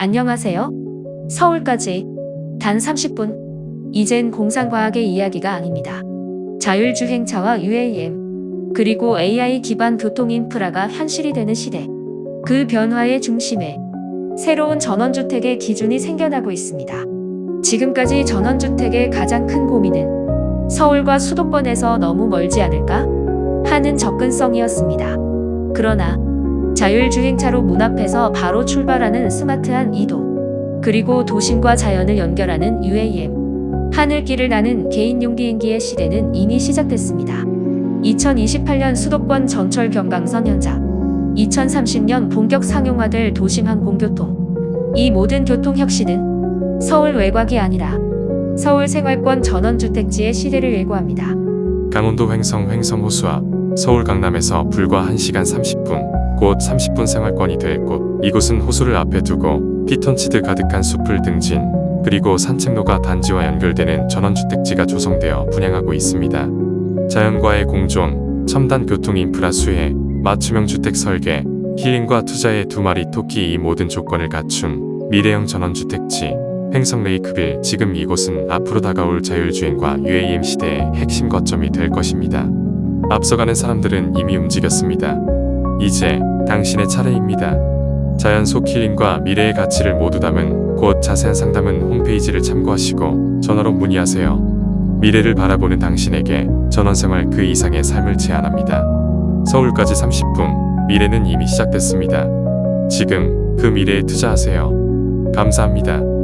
안녕하세요. 서울까지 단 30분. 이젠 공상과학의 이야기가 아닙니다. 자율주행차와 UAM, 그리고 AI 기반 교통 인프라가 현실이 되는 시대. 그 변화의 중심에 새로운 전원주택의 기준이 생겨나고 있습니다. 지금까지 전원주택의 가장 큰 고민은 서울과 수도권에서 너무 멀지 않을까? 하는 접근성이었습니다. 그러나 자율주행차로 문 앞에서 바로 출발하는 스마트한 이동, 그리고 도심과 자연을 연결하는 UAM, 하늘길을 나는 개인용 비행기의 시대는 이미 시작됐습니다. 2028년 수도권 전철 경강선 현장, 2030년 본격 상용화될 도심 항공교통. 이 모든 교통 혁신은 서울 외곽이 아니라 서울 생활권 전원주택지의 시대를 예고합니다. 강원도 횡성 횡성 호수 앞 서울 강남에서 불과 1시간 30분 곧 30분 생활권이 될곳 이곳은 호수를 앞에 두고 피톤치드 가득한 숲을 등진 그리고 산책로가 단지와 연결되는 전원주택지가 조성되어 분양하고 있습니다. 자연과의 공존, 첨단 교통 인프라 수혜, 맞춤형 주택 설계, 힐링과 투자의 두 마리 토끼 이 모든 조건을 갖춘 미래형 전원주택지 횡성 레이크빌 지금 이곳은 앞으로 다가올 자율주행과 UAM 시대의 핵심 거점이 될 것입니다. 앞서가는 사람들은 이미 움직였습니다. 이제 당신의 차례입니다. 자연 속 힐링과 미래의 가치를 모두 담은 곧 자세한 상담은 홈페이지를 참고하시고 전화로 문의하세요. 미래를 바라보는 당신에게 전원생활 그 이상의 삶을 제안합니다. 서울까지 30분, 미래는 이미 시작됐습니다. 지금 그 미래에 투자하세요. 감사합니다.